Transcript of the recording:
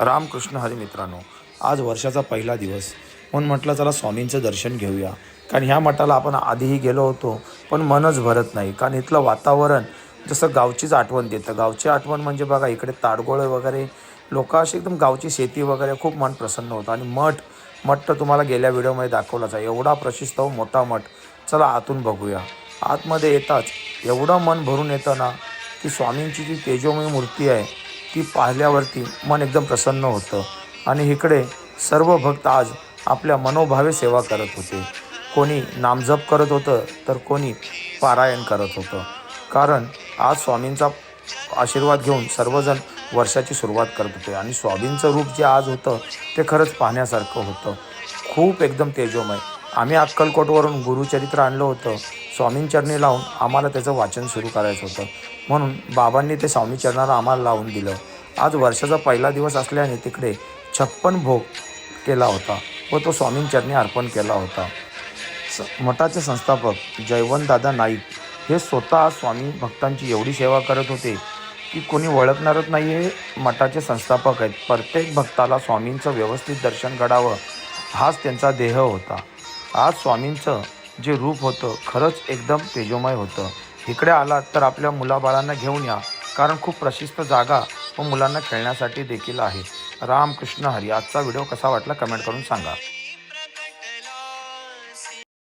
रामकृष्ण हरी मित्रांनो आज वर्षाचा पहिला दिवस. म्हणून म्हटलं चला स्वामींचं दर्शन घेऊया. कारण ह्या मठाला आपण आधीही गेलो होतो पण मनच भरत नाही. कारण इथलं वातावरण जसं गावचीच आठवण देतं. गावची आठवण म्हणजे बघा इकडे ताडगोळे वगैरे लोक अशी एकदम गावची शेती वगैरे खूप मन प्रसन्न होतं. आणि मठ मठ तर तुम्हाला गेल्या व्हिडिओमध्ये दाखवलाच आहे. एवढा प्रशिस्त हो मोठा मठ. चला आतून बघूया. आतमध्ये येताच एवढं मन भरून येतं ना की स्वामींची जी तेजोमय मूर्ती आहे ती पाहिल्यावरती मन एकदम प्रसन्न होतं. आणि इकडे सर्व भक्त आज आपल्या मनोभावे सेवा करत होते. कोणी नामजप करत होतं तर कोणी पारायण करत होतं. कारण आज स्वामींचा आशीर्वाद घेऊन सर्वजण वर्षाची सुरुवात करत होते. आणि स्वामींचं रूप जे आज होतं ते खरंच पाहण्यासारखं होतं. खूप एकदम तेजोमय. आम्ही अक्कलकोटवरून गुरुचरित्र आणलं होतं. स्वामींचरणी लावून आम्हाला त्याचं वाचन सुरू करायचं होतं. म्हणून बाबांनी ते स्वामीचरणाला आम्हाला लावून दिलं. आज वर्षाचा पहिला दिवस असल्याने तिकडे छप्पन भोग केला होता व तो स्वामींचरणी अर्पण केला होता. स मठाचे संस्थापक जयवंतदादा नाईक हे स्वतः स्वामी भक्तांची एवढी सेवा करत होते की कोणी ओळखणारच नाही हे मठाचे संस्थापक आहेत. प्रत्येक भक्ताला स्वामींचं व्यवस्थित दर्शन घडावं हाच त्यांचा देह होता. आज स्वामींचं जे रूप होतं खरंच एकदम तेजोमय होतं. इकडे आलात तर आपल्या मुलाबाळांना घेऊन या. कारण खूप प्रशिस्त जागा व मुलांना खेळण्यासाठी देखील आहे. रामकृष्ण हरी आजचा व्हिडिओ कसा वाटला कमेंट करून सांगा.